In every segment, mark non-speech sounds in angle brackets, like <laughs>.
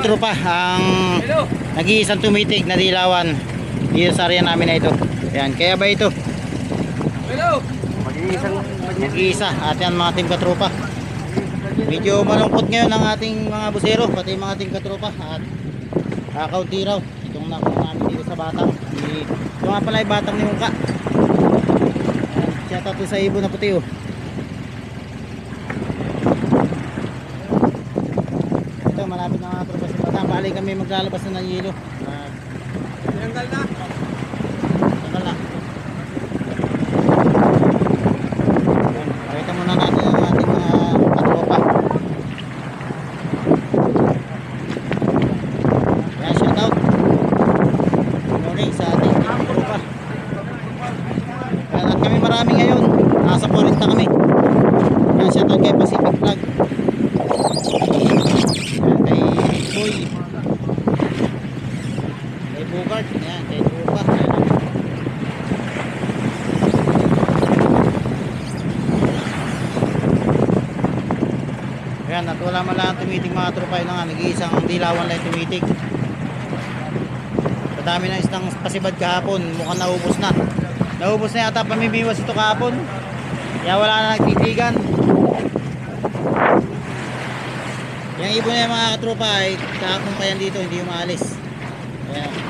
Tropa, ang nag-iisang tumitig na dilawan dito sa area namin na ito. Ayan, kaya ba ito? Nag-iisa, at yan mga team katropa. Medyo malungkot ngayon ang ating mga busero, pati mga team katropa. At kakaunti raw. Itong nakuha namin dito sa batang. Ito nga pala yung batang ni Mungka. Siya tato sa ibon na puti oh. Ito malapit na mga tropa sa batang. Bali kami maglalabas na ng yelo. At Tinanggal na. Tagal na. Ayan, Pakita muna natin ang ating mga katropa. Ayan, shout out. Good morning sa ating mga katropa. Ayan, At kami marami ngayon. Nasa 40 kami. Ayan, shout out kay Pacific Vlog. Ayan, kay Boy. Kay Bugart. Ayan, kay Trupa. Ayan. Ayan, at wala man lang tumitig mga tropa yun na nga, nag-iisang dilawan lang tumitig. Sa dami ng isang pasibad kahapon, mukhang naubos na. Naubos na yata pamimiwas ito kahapon. Kaya wala na nagtitigan. Yung ibon na yung mga katropa ay kahapon pa yan dito, hindi umaalis. Ayan.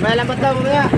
May laban daw, mamaya.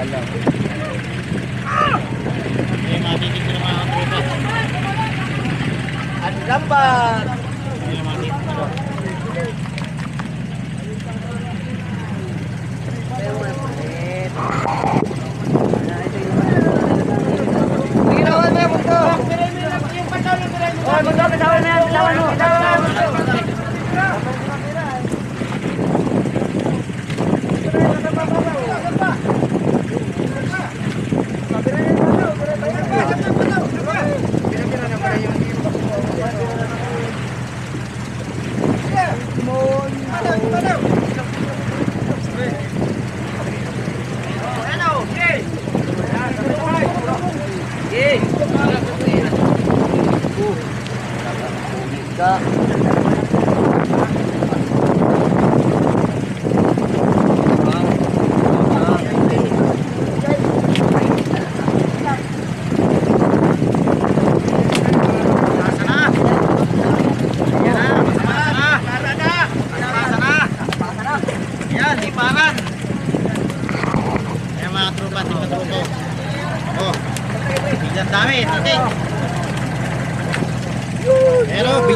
Yung matitig ko ng mga tropa. Ang lambat!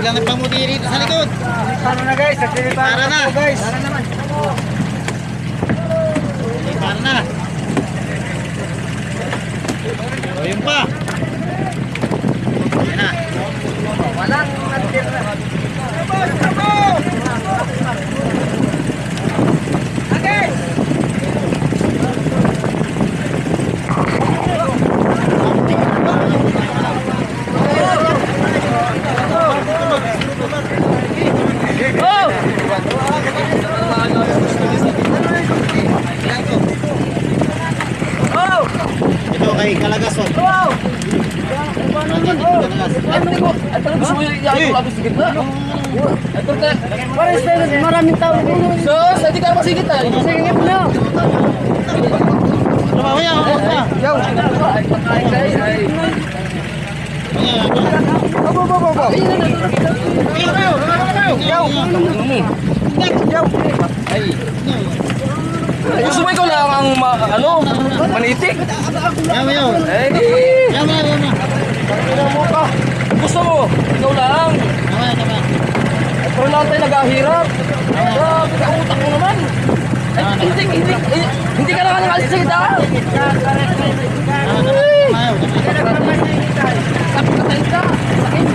Biglang nagpamuti rito sa likod. Para na guys, naglilipan Para na. guys. Para naman. Para na. O yun pa. Yan na. Walang natira. Okay. Ito kay Kalagason. Maraming tao dito. So, sa di ka masigit ah. Sige mo na. Ano ba? Mamaya, mamaya. Yo. Abo, abo, abo, abo. Gusto mo ikaw lang ang ma, ano, manitik? Yaman yun. Eh, Yaman, yaman. gusto mo, ikaw lang. Yaman, yaman. Pero lang tayo naghahirap. Grabe utak mo naman. Ay, hindi, hindi, hindi, hindi ka lang nakalis sa kita. Sakit ka tayo ka. Sakit.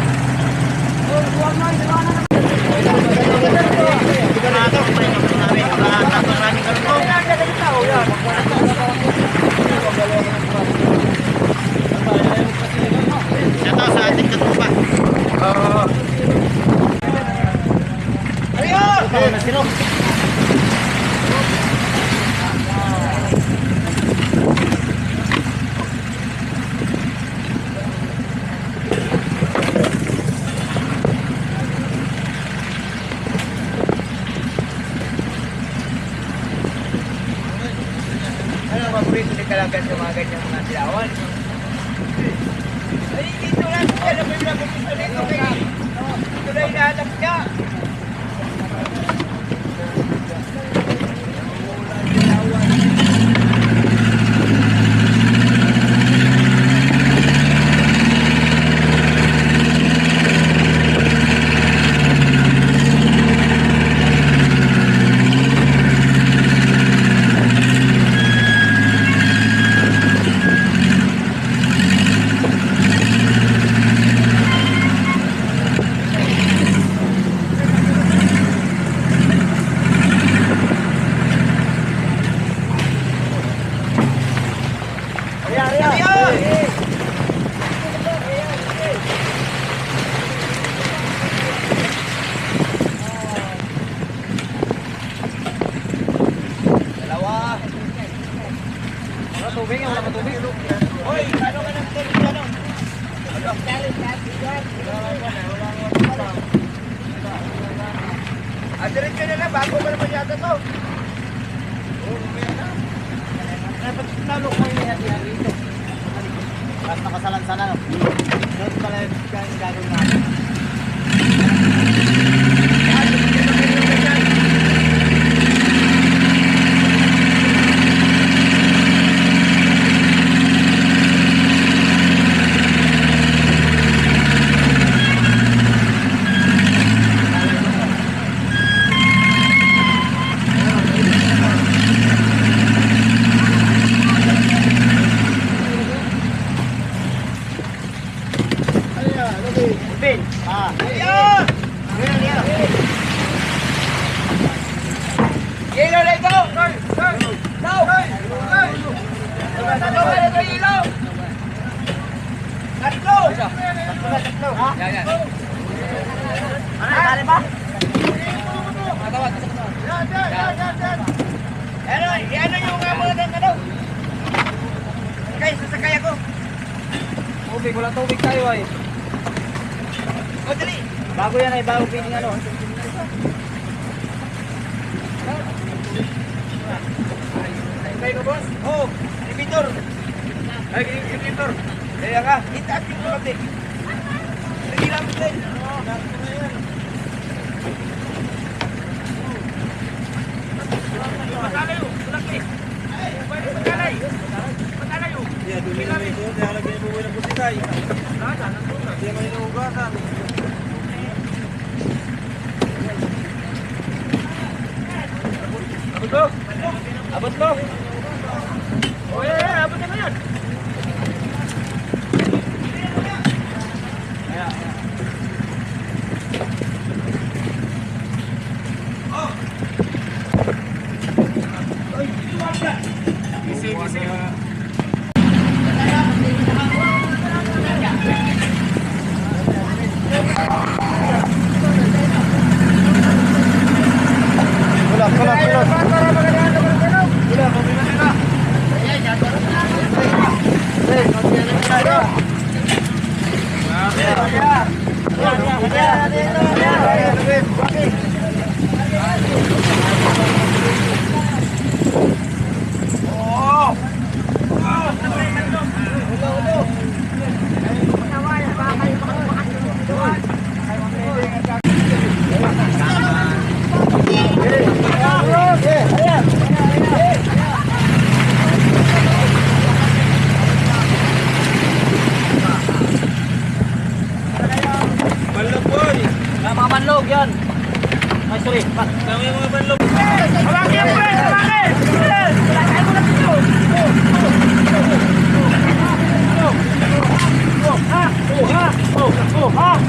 Ito sa ating katupa. Ito na sino? Ano ang Kalagan sa mga ganyang mga silawan? Ay, dito lang. Ano ba yung paborito nito kay... Ito na hinahanap niya. Dalawa. Wala tubig, wala ka tubig. Hoy, ano ka nang tubig ano? Ah, diretso na lang, bago pa naman yata to. Dapat talo ko yung yan dito. Basta kasalan sana. no? Doon pala yung gagawin natin. Bin. Ah. Ayan! Ilaw na ito! Ilaw! Tatlo ka na ito, ilaw! Tatlo! Tatlo na, tatlo. Yan, yan. Ano, dali ba? Ano, ano yung nga mga ng ano? Sakay, sasakay ako. Tubig, wala tubig tayo ay. O, dali. Bago yan ay bago piling ano. Sakay ko, boss. Oo, elevator. Ay, elevator. Kaya ka, itaas yung kulate. Lagi lang mo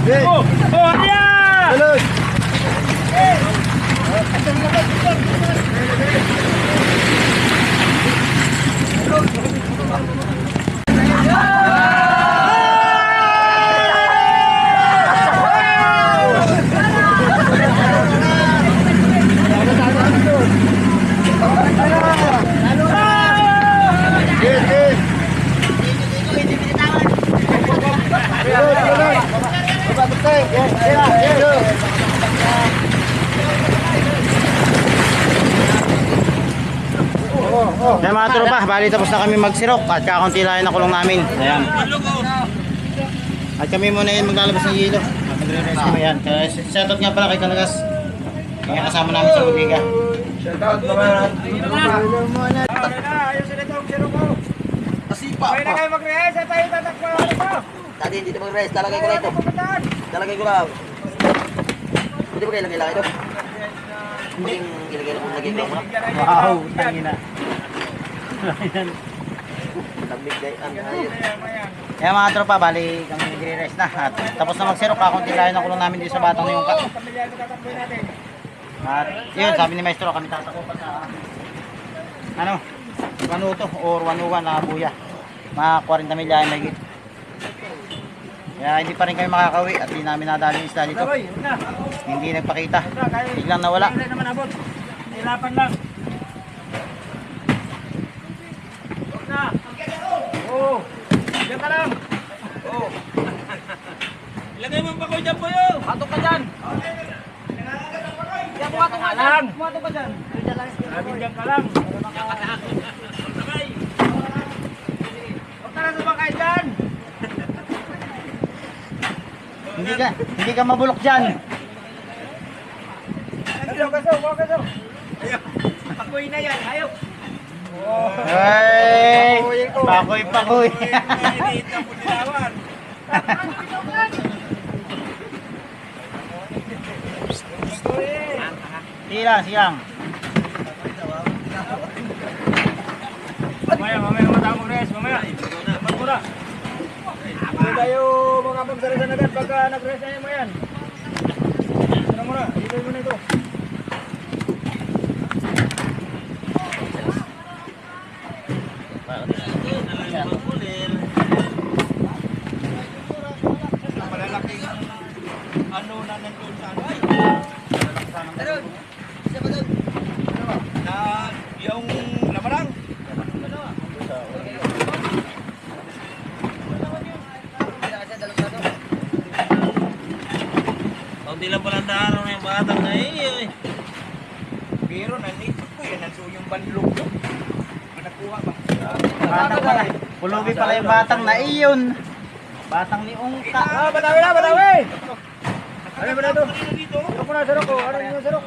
Hey! Oh! Oh, yeah! Salud! Yan mga tropa, bali tapos na kami magsirok at kakaunti lang na kulong namin. Ayan. At kami muna yun maglalabas ng yelo. Magre-rest kami yan. Kaya shoutout nga pala kay Kalagas. Yung kasama namin sa Bubiga. Shoutout mga. Nasipa Okay na kayo mag-rehearse, at tayo tatakbo. Ano po? Dati hindi na mag-rest. Talagay ko lang ito. Talagay ko lang. Hindi ba kayo lagay ito? Hindi. Ilagay lang lagay ko. Wow, tangina. Kaya mga tropa, bali kami nagre-rest na. At tapos na magsirok, kakaunti lang na kulong namin dito sa batang yung ka. At yun, sabi ni Maestro, kami tatakbo pa sa ano, Wanuto or Wanuwan na buya. Mga 40 milya ay may Kaya hindi pa rin kami makakawi at hindi namin nadali yung isla dito. Hindi nagpakita. Biglang nawala. Hindi naman abot. Hilapan lang. Huwag na. Oo. Diyan ka lang. Oo. <laughs> Ilagay mo ang pakoy dyan po yun. Patok ka dyan. Yan, pumatong ka dyan. Pumatong ka dyan. Sabi dyan ka lang. Diyan ka lang. Sabay. Huwag ka na sumakay dyan. <laughs> Hindi ka, hindi ka mabulok dyan. Kaso, kaso, kaso. Ayaw. Pakoy na yan. Ayaw. Ay, pakoy pakoy. Mainit ang putilawan. Silang, silang. Mamaya, mamaya matang mag-rest, mamaya. Dapat muna. Hindi tayo makapagsalitan agad pagka nag-rest na yan. Ano muna, dito muna ito. Ano na nandun sa ano. Na yung lamarang. Hindi lang pala daan ng batang na eh. Pero nandito ko yan, nandun yung bandlog ko. Nakuha ba? Batang pala. Pulubi pala yung batang na iyon. Batang ni Ungka. Ah, batawi na, batawi! Ano ba na ito? Ano po na, sarok ko? Ano yung sarok?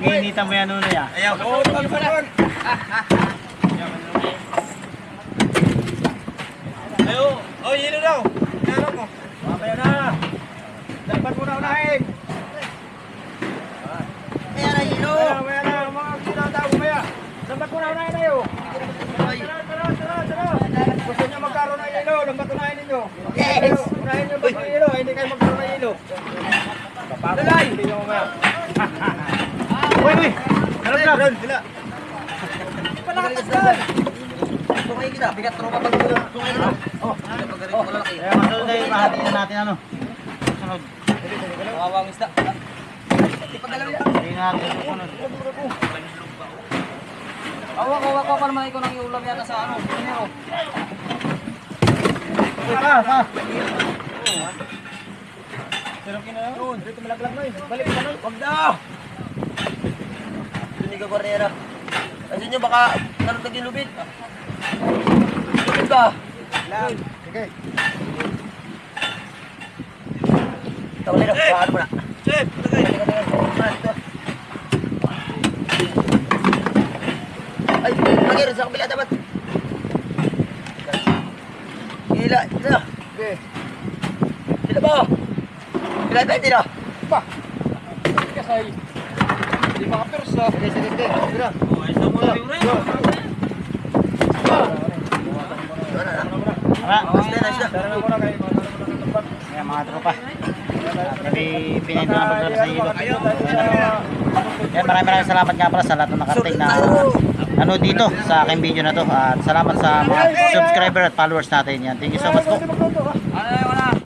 Pinag-iinitan mo yan nun ya. Ayaw. Oo, pa lang? Ayo. Oh, yelo daw. Ano mo? Mamaya na. Dapat mo na unahin. Ayan na, hilo. Mamaya na, mga kinatao mamaya. Dapat mo na unahin tayo. Tara, tara, tara, tara. Gusto niyo magkaroon ng yelo, lambat unahin ninyo. Yes. Unahin niyo ba yung yelo, hindi kayo magkaroon ng. Papagod, hindi niyo mamaya. Na, Ron, sila. Sungay kita. Bigat tropa pag sungay kita. Oh, pagaring ko lalaki. Kaya masunod yung mahati na natin ano. Sunod. Kawawang isda. Di pa galaw yan. Hindi na natin susunod. Awak, awak ko pa naman ikaw ng iulam yata sa ano. Pinero. Saka, saka. Yun, dito malaglag na yun. Balik ka na. Wag na! Ka Guerrera. Kasi nyo baka narutag yung lubid. Lubid ba? Lang. Sige. Tawalin na, paano mo na? Chef. Ito. Ay, lagi rin sa kabila dapat. Gila, ito. Sige. Sila ba? Sila ba, tira? Pa. Kasay. Hindi makapersa. Sige, sige, sige. Sige. Ayos na mo yung rin. Basta na, na kayo. Kaya mga tropa. Kami pinento na paglalabas sa ilo. Yan, maraming maraming salamat nga pala sa lahat ng nakarating na ano dito sa aking video na to. At salamat sa mga subscriber at followers natin yan. Thank you so much po.